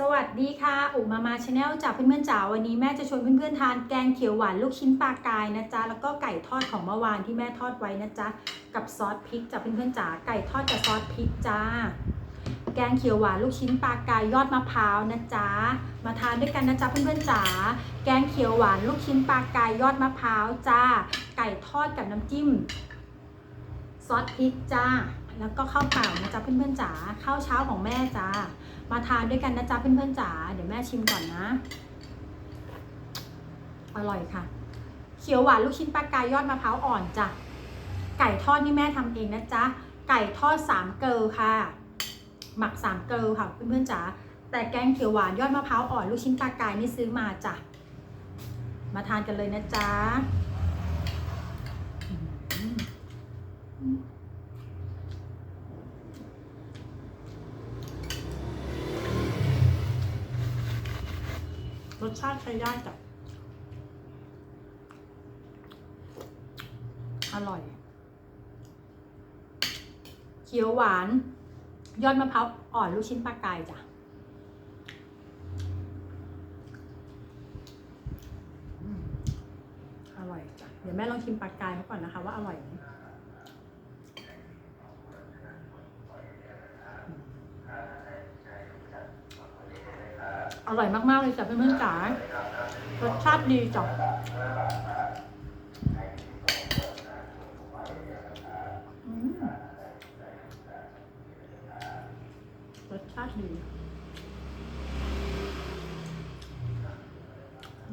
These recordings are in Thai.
สวัสดีค่ะอุมามาชาแนลจากเพื่อนๆจ๋าวันนี้แม่จะชวนเพื่อนๆทานแกงเขียวหวานลูกชิ้นปลากายนะจ๊ะแล้วก็ไก่ทอดของเมื่อวานที่แม่ทอดไว้นะจ๊ะกับซอสพริกจากเพื่อนๆจ๋าไก่ทอดกับซอสพริกจ้า แกงเขียวหวานลูกชิ้นปลากายยอดมะพร้าวนะจ๊ะมาทานด้วยกันนะจ๊ะเพื่อนๆจ๋าแกงเขียวหวานลูกชิ้นปลากายยอดมะพร้าวจ้า ไก่ทอดกับน้ำจิ้มซอสพริกจ้า แล้วก็ข้าวเปล่านะจ๊ะเพื่อนๆจ๋าข้าวเช้าของแม่จ้า มาทานด้วยกันนะจ๊ะเพื่อนๆจ๋าเดี๋ยวแม่ชิมก่อนนะ อร่อยค่ะ เขียวหวานลูกชิ้นปลากายยอดมะพร้าวอ่อนจ้ะไก่ทอดนี่แม่ทำเองนะจ๊ะไก่ทอดสามเกลอค่ะ หมักสามเกลอค่ะเพื่อนๆจ๋าแต่แกงเขียวหวานยอดมะพร้าวอ่อนลูกชิ้นปลากายนี่ซื้อมาจ้ะมาทานกันเลยนะจ๊ะอื รสชาติใช้ได้จ้ะอร่อย เขียวหวาน ยอดมะพร้าวอ่อนลูกชิ้นปลากายจ้ะอืมอร่อยจ้ะ เดี๋ยวแม่ลองชิมปลากายเขาก่อนนะคะว่าอร่อยไหม อร่อยมาก ๆ เลยจ้ะเพื่อนๆจ๋ารสชาติดีจ้ะรสชาติดี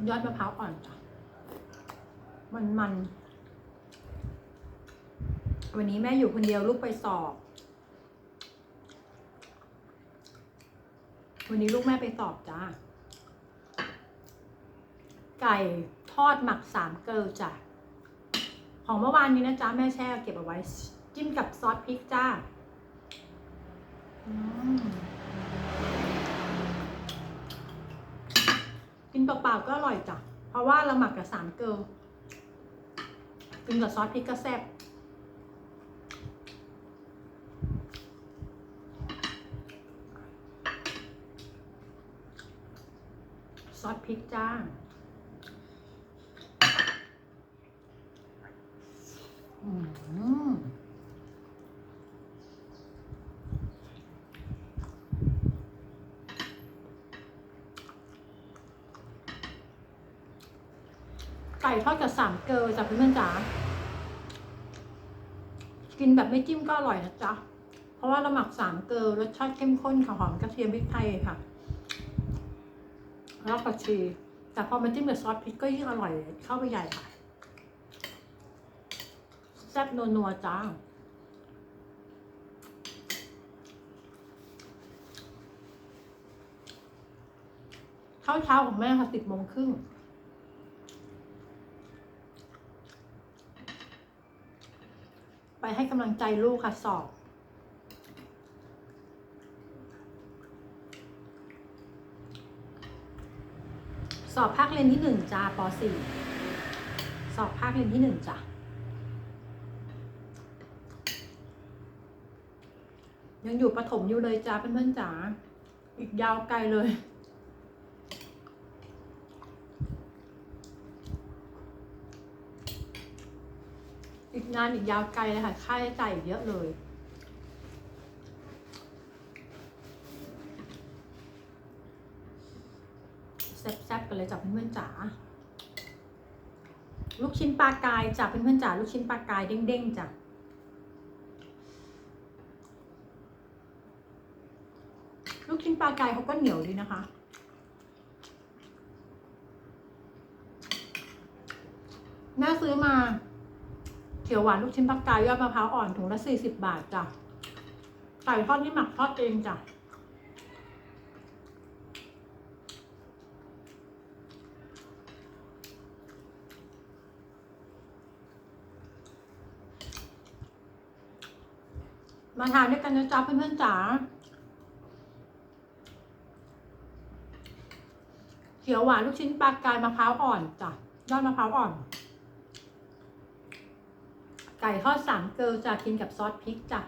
ยอดมะพร้าวอ่อนจ้ะมันมันๆวันนี้แม่อยู่คนเดียวลูกไปสอบ วันนี้ลูกแม่ไปสอบจ้า ไก่ทอดหมักสามเกลอจ้ะ ของเมื่อวานนี้นะจ๊ะ แม่แช่เก็บเอาไว้ จิ้มกับซอสพริกจ้าอกินเปล่าๆก็อร่อยจ้ะ เพราะว่าเราหมักกับสามเกลอกินกับซอสพริกก็แซ่บ ซอส พริกจ้าไก่ทอดกับสามเกลอจ้ะเพื่อนๆจ๋า กินแบบไม่จิ้มก็อร่อยนะจ๊ะ เพราะว่าเราหมักสามเกลอรสชาติเข้มข้นค่ะหอมกระเทียมพริกไทยค่ะ แล้วผักชี แต่พอมันจิ้มกับซอสพริกก็ยิ่งอร่อยเข้าไปใหญ่ค่ะแซ่บนัวๆจ้าข้าวเช้าของแม่ค่ะสิบโมงครึ่งไปให้กำลังใจลูกค่ะสอบ สอบภาคเรียนที่หนึ่งจ้าปสี่สอบภาคเรียนที่หนึ่งจ้ะยังอยู่ประถมอยู่เลยจ้าเพื่อนๆจ๋าอีกยาวไกลเลย อีกนานอีกยาวไกลเลยค่ะค่าใช้จ่ายเยอะเลย แซ่บๆกันเลยจ้ะเพื่อนๆจ๋าลูกชิ้นปลากายจ้ะเพื่อนๆจ๋าลูกชิ้นปลากายเด้งๆจ้ะลูกชิ้นปลากายเขาก็เหนียวดีนะคะแม่ซื้อมาเขียวหวานลูกชิ้นปลากายยอดมะพร้าวอ่อนถุงละสี่สิบบาทจ้ะไก่ทอดที่หมักทอดเองจ้ะ มาทานด้วยกันนะจ๊ะเพื่อนๆจ๋าเขียวหวานลูกชิ้นปลากายมะพร้าวอ่อนจ้ะยอดมะพร้าวอ่อน ไก่ทอดสามเกลอจะกินกับซอสพริกจ้ะ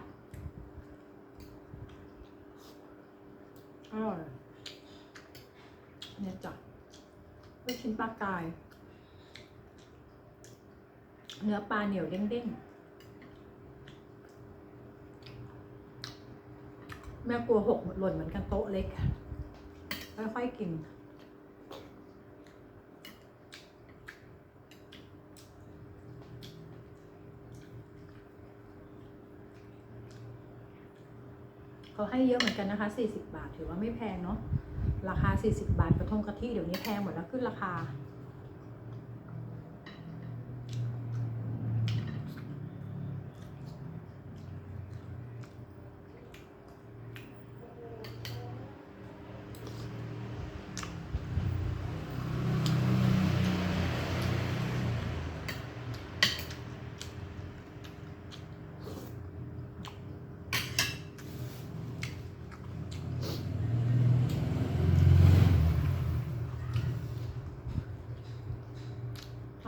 อร่อยเนี่ยจ้ะลูกชิ้นปลากาย เนื้อปลาเหนียวเด้งๆ แม่กลัวหกหล่นเหมือนกันโต๊ะเล็ก ค่อยๆกิน เขาให้เยอะเหมือนกันนะคะ 40 บาท ถือว่าไม่แพงเนาะ ราคา 40 บาทกระทงกะทิเดี๋ยวนี้แพงหมดแล้วขึ้นราคา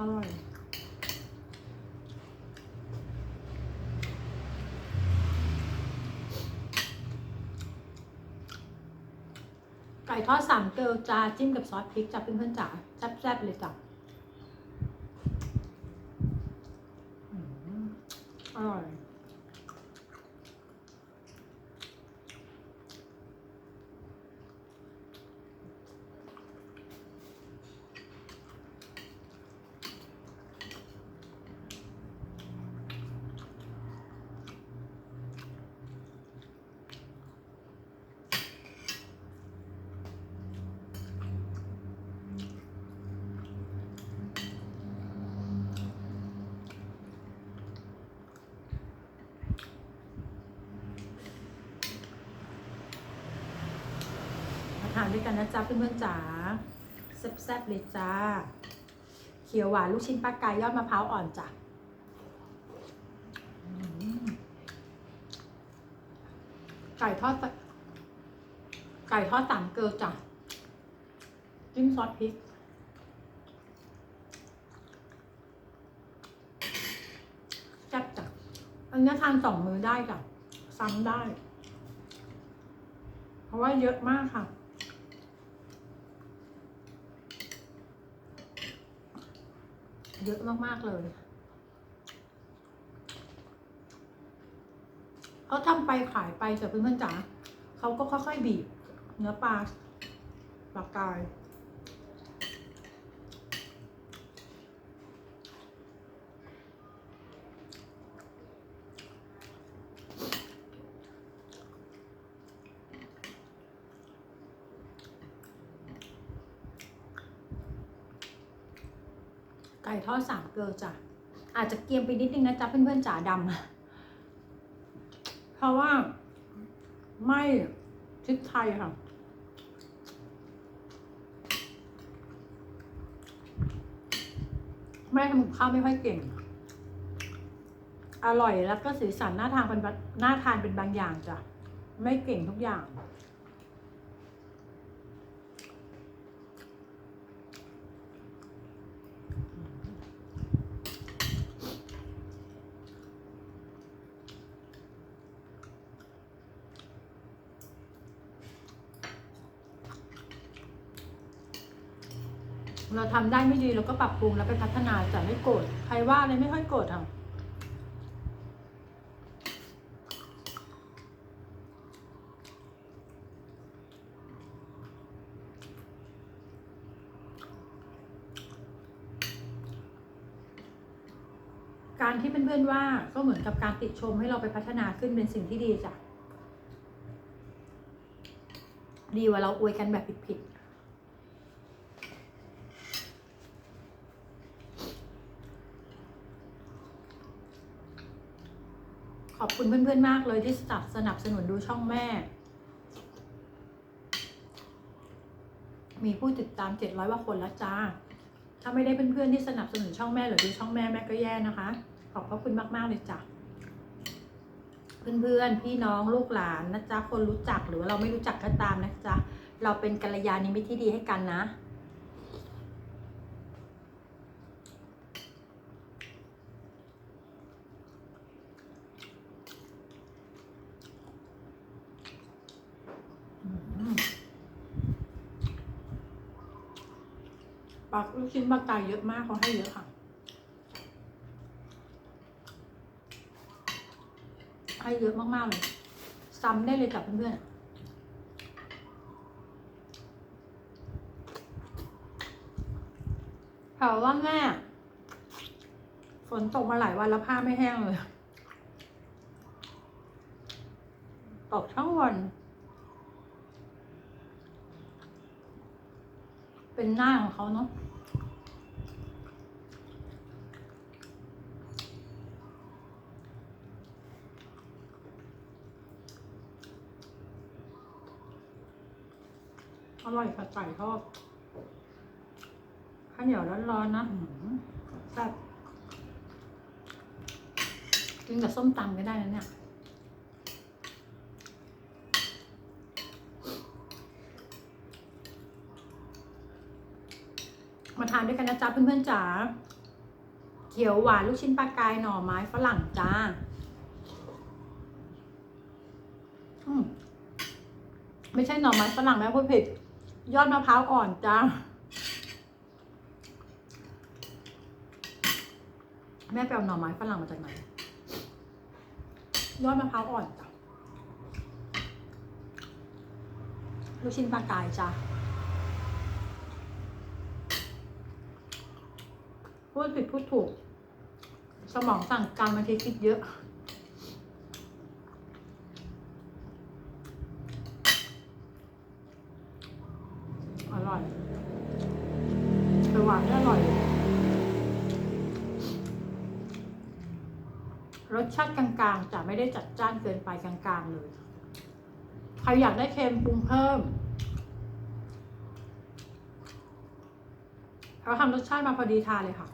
อร่อย ไก่ ทอดสามเกลอจ้าจิ้มกับซอสพริกจ้าเพื่อนๆจ๋าแซ่บๆเลยจ้ะอร่อย ทานด้วยกันนะจ๊ะเพื่อนๆจ๋าแซ่บๆเลยจ้า เขียวหวานลูกชิ้นปลากายยอดมะพร้าวอ่อนจ้ะไก่ทอดไก่ทอดสามเกลือจ้ะจิ้มซอสพริกแซ่บจ้ะอันนี้ทานสองมือได้จ้ะซ้ำได้ เพราะว่าเยอะมากค่ะ เยอะมากๆเลยเขาทำไปขายไปแต่เพื่อนๆจ๋าเขาก็ค่อยๆบีบ เนื้อปลาปลากาย ทอดสามเกลือจ้ะ อาจจะเกียมไปนิดนึงนะจ๊ะเพื่อนๆจ๋าดำเพราะว่าไม่พริกไทยค่ะแม่ทำกับข้าวไม่ค่อยเก่ง อร่อยแล้วก็สีสันน่าทานเป็นน่าทานเป็นบางอย่างจ้ะ ไม่เก่งทุกอย่าง เราทำได้ไม่ดีเราก็ปรับปรุงแล้วไปพัฒนาจะไม่โกรธใครว่าอะไรไม่ค่อยโกรธอะการที่เพื่อนๆว่าก็เหมือนกับการติชมให้เราไปพัฒนาขึ้นเป็นสิ่งที่ดีจ้ะ ดีกว่าเราอวยกันแบบผิดๆ ขอบ คุณเพื่อนๆมากเลยที่สนับสนับสนุนดูช่องแม่ มีผู้ติดตามเจ็ดร้อยกว่าคนแล้วจ้า ถ้าไม่ได้เพื่อนๆที่สนับสนุนช่องแม่หรือดูช่องแม่แม่ก็แย่นะคะ ขอบพระคุณมากๆเลยจ้ะเพื่อนๆ พี่น้องลูกหลานนะจ๊ะ คนรู้จักหรือว่าเราไม่รู้จักก็ตามนะจ๊ะ เราเป็นกัลยาณมิตรที่ดีให้กันนะ ป ลาลูกชิ้นปลากายเยอะมากเขาให้เยอะค่ะ ให้เยอะมากๆเลย ซ้ำได้เลยกับเพื่อนๆแถวว่าแม่ ฝนตกมาหลายวันแล้วผ้าไม่แห้งเลย ตกทั้งวัน เป็นหน้าของเขาเนาะ อ ร่อยค่ะไก่ทอดข้าวเหนียวร้อนๆนะอื้อหือแซ่บกินกับส้มตำก็ได้นะเนี่ยมาทานด้วยกันนะจ๊ะเพื่อนๆจ๋า เขียวหวานลูกชิ้นปลากายหน่อไม้ฝรั่งจ้าอืมไม่ใช่หน่อไม้ฝรั่งนะพูดผิด ยอดมะพร้าวอ่อนจ้าแม่ไปเอาหน่อไม้ฝรั่งมาจากไหนยอดมะพร้าวอ่อนจ้ะลูกชิ้นปลากายจ้าพูดผิดพูดถูก สมองสั่งการบางทีคิดเยอะาติกลางๆจะไม่ได้จัดจ้านเกินไปกลางๆเลยใครอยากได้เค็มปรุงเพิ่มเขาทำรสชาติมาพอดีทานเลยค่ะ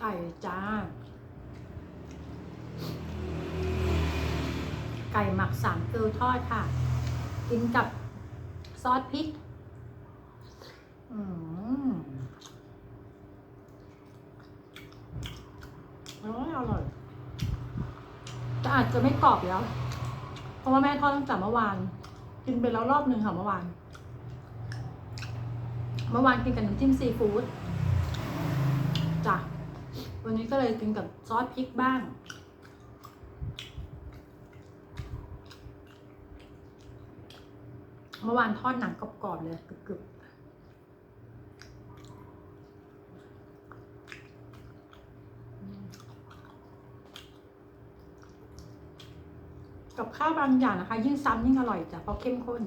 ไก่จ้า ไก่หมักสามเกลือทอดค่ะ กินกับ ซอสพริก อืมอร่อยอร่อยแต่อาจจะไม่กรอบแล้ว เพราะว่าแม่ทอดตั้งแต่เมื่อวาน กินไปแล้วรอบหนึ่งค่ะเมื่อวาน เมื่อวานกินกับน้ำจิ้มซีฟู้ดจ้ะวันนี้ก็เลยกินกับซอสพริกบ้าง เมื่อวานทอดหนังกรอบๆเลยกรึบๆกับข้าวบางอย่างนะคะ ยิ่งซ้ำยิ่งอร่อยจ้ะเพราะเข้มข้น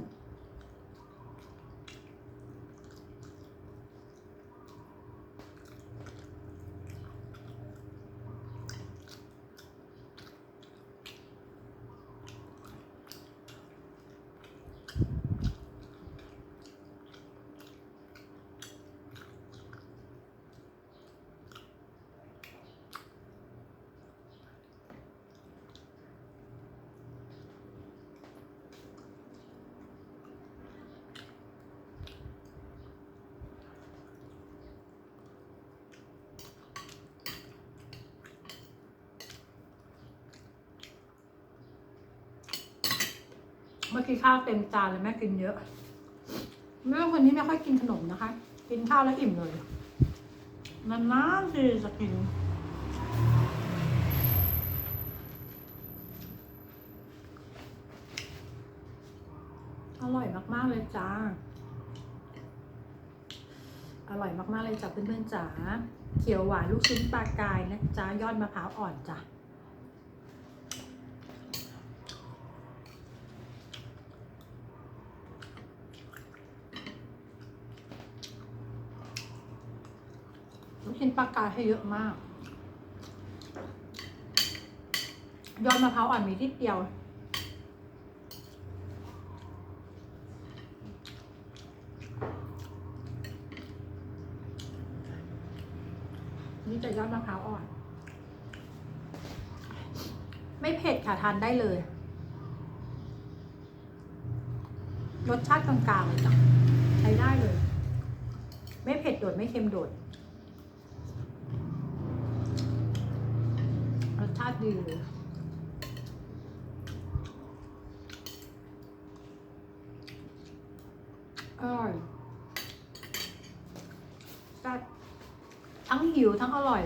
เมื่อกี้ข้าวเต็มจานเลยแม่กินเยอะแม่เป็นคนที่ไม่ค่อยกินขนมนะคะ กินข้าวแล้วอิ่มเลยนานๆทีจะกินอร่อยมากๆเลยจ้า อร่อยมากๆเลยจ้ะเพื่อนๆจ๋า เขียวหวานลูกชิ้นปลากายนะจ๊ะยอดมะพร้าวอ่อนจ้ะ ลูก ชิ้นปลากายให้เยอะมาก ยอดมะพร้าวอ่อนมีที่เดียว นี่จะยอดมะพร้าวอ่อน ไม่เผ็ดค่ะทานได้เลย รสชาติกลางๆเลยจ้ะใช้ได้เลย ไม่เผ็ดโดด ไม่เค็มโดดาติดีอร่อยแต่ทั้งหิวทั้งอร่อย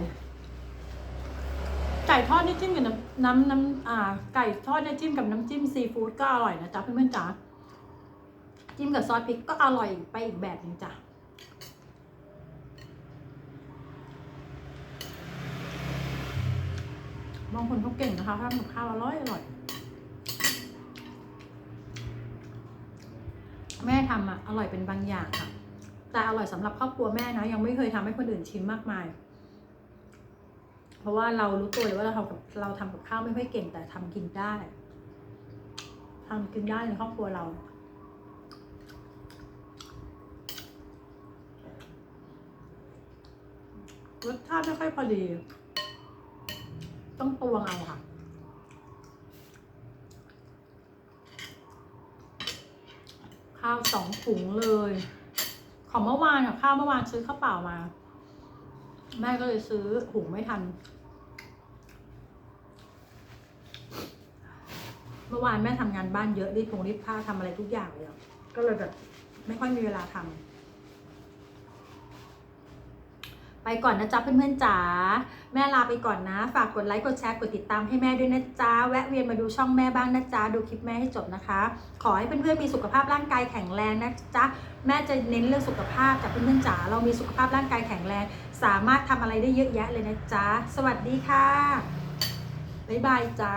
ไก่ทอดนี่จิ้มกับน้ำน้ำน้ำอ่า ไก่ทอดนี่ยจิ้มกับน้ำจิ้มซีฟู้ดก็อร่อยนะจ๊ะเพื่อนๆจ๋าจิ้มกับซอสพริกก็อร่อยไปอีกแบบนึงจ้ะ บางคนเขาเก่งนะคะทำกับข้าวอร่อยอร่อย แม่ทำอะอร่อยเป็นบางอย่างค่ะ แต่อร่อยสำหรับครอบครัวแม่นะ ยังไม่เคยทำให้คนอื่นชิมมากมาย เพราะว่าเรารู้ตัวเลยว่าเราทำกับเราทำกับข้าวไม่ค่อยเก่งแต่ทำกินได้ทำกินได้ในครอบครัวเรารสชาติไม่ค่อยพอดี ต้องตวงเอาค่ะข้าวสองถุงเลย ของเมื่อวานอะข้าวเมื่อวานซื้อข้าวเปล่ามา แม่ก็เลยซื้อหุงไม่ทัน เมื่อวานแม่ทำงานบ้านเยอะรีดพงรีดผ้าทำอะไรทุกอย่างเลยก็เลยแบบไม่ค่อยมีเวลาทำ ไปก่อนนะจ๊ะเพื่อนๆจ๋าแม่ลาไปก่อนนะ ฝากกดไลค์กดแชร์กดติดตามให้แม่ด้วยนะจ๊ะแวะเวียนมาดูช่องแม่บ้างนะจ๊ะดูคลิปแม่ให้จบนะคะ ขอให้เพื่อนๆมีสุขภาพร่างกายแข็งแรงนะจ๊ะแม่จะเน้นเรื่องสุขภาพจากเพื่อนๆจ๋าเรามีสุขภาพร่างกายแข็งแรง สามารถทำอะไรได้เยอะแยะเลยนะจ๊ะสวัสดีค่ะบ๊ายบายจ้า